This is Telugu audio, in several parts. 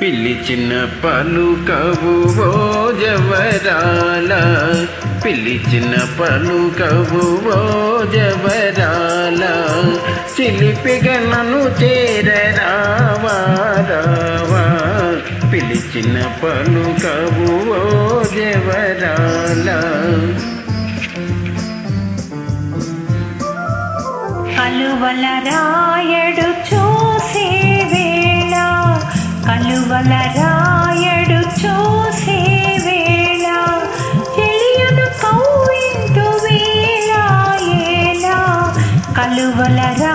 పిలిచిన పలుకవు ఓ జవరాల పిలిచిన పలుకవు ఓ జవరాల చిలిపిగ నన్ను చేరరావారావా. పిలిచిన పలుకవు ఓ జవరాల పలువల రాయడు కలువల చూసే వేళ చెలియను కౌయింటు వేళ కలువలరా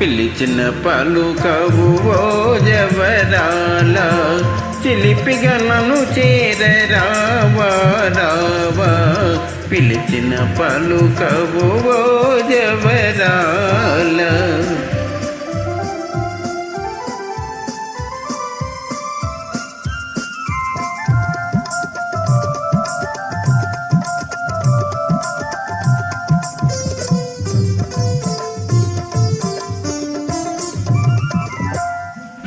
పిలిచిన పలుకవు ఓ జవరాల చిలిపిగా నన్ను చేరరావా రావా పిలిచిన పలుకవు ఓ జవరాల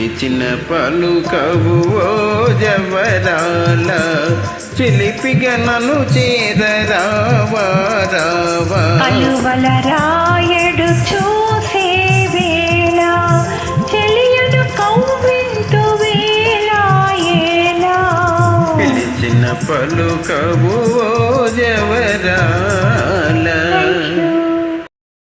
పిలిచిన పలుకవు ఓ జవరాల చిలిపిగా నన్ను చేరరావా రావా. కలువల రాయడు చూసే వేళ చెలియను కౌవింటు వేళ ఏలా పిలిచిన పలుకవు ఓ జవరాల.